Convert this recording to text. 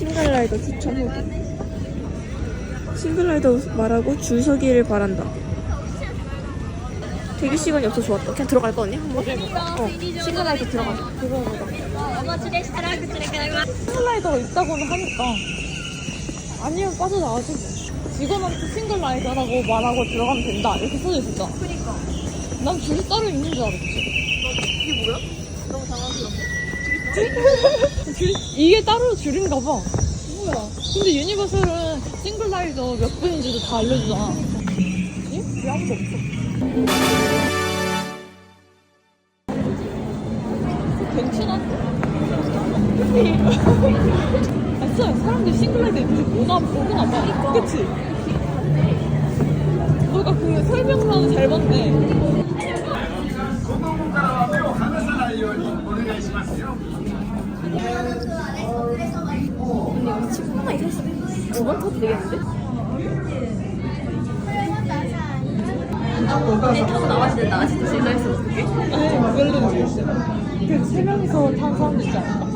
싱글라이더 추천. 후기 싱글라이더 말하고 줄 서기를 바란다. 대기 시간이 없어 좋았다. 그냥 들어갈 거 언니? 어 싱글라이더 들어가자. 싱글라이더가 있다고는 하니까. 아니면 빠져나와서 직원한테 싱글라이더라고 말하고 들어가면 된다. 이렇게 써져 있었다 그니까. 난 줄이 따로 있는 줄 알았지. 이게 뭐야? 너무 당황스럽네. 줄, 이게 따로 줄인가 봐 뭐야 근데 유니버설은 싱글 라이더 몇 분인지도 다 알려주잖아 뭐지? 왜 아무도 없어 괜찮아? 아, 진짜 사람들 싱글 라이더 있는지 뭐가 모르나 봐. 그치? 너가 그 설명서는 잘 봤네. 근데 여기 친구 하나 있었어. 두번 타도 되겠는데? 근데 타고. 아직도 제자리에서 어떡해? 아니, 별로 모르겠어. 그세 명이서 탄 사람도 있지 않을까?